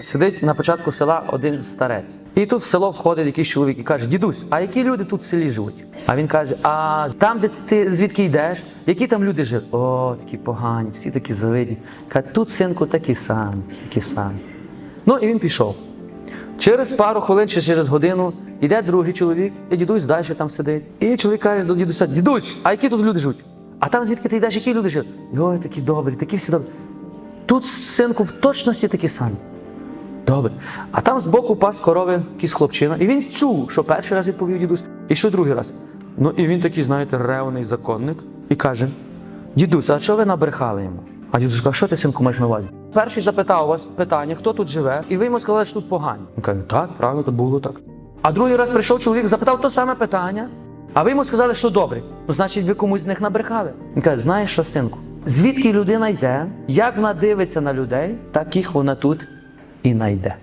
Сидить на початку села один старець. І тут в село входить якийсь чоловік і каже: Дідусь, а які люди тут в селі живуть? А він каже: А там, де ти звідки йдеш, які там люди живуть? О, такі погані, всі такі завидні. Каже, тут, синку, такі самі, такі самі. Ну і він пішов. Через пару хвилин чи через годину йде другий чоловік, і дідусь далі там сидить. І чоловік каже до дідуся: Дідусь, а які тут люди живуть? А там звідки ти йдеш, які люди живуть? Ой, такі добрі, такі всі добрі. Тут, синку, в точності такі самі. Добре. А там збоку пас корови якийсь хлопчина. І він чув, що перший раз відповів дідусь, і що другий раз. Ну і він такий, знаєте, ревний законник, і каже: Дідусь, а що ви набрехали йому? А дідусь каже, що ти, синку, маєш на увазі? Перший запитав у вас питання, хто тут живе, і ви йому сказали, що тут погані. Він каже, так, правильно, то було так. А другий раз прийшов чоловік, запитав то саме питання, а ви йому сказали, що добре. Ну, значить, ви комусь з них набрехали. Він каже, знаєш що, синку? Звідки людина йде, як вона дивиться на людей, таких вона тут і найде.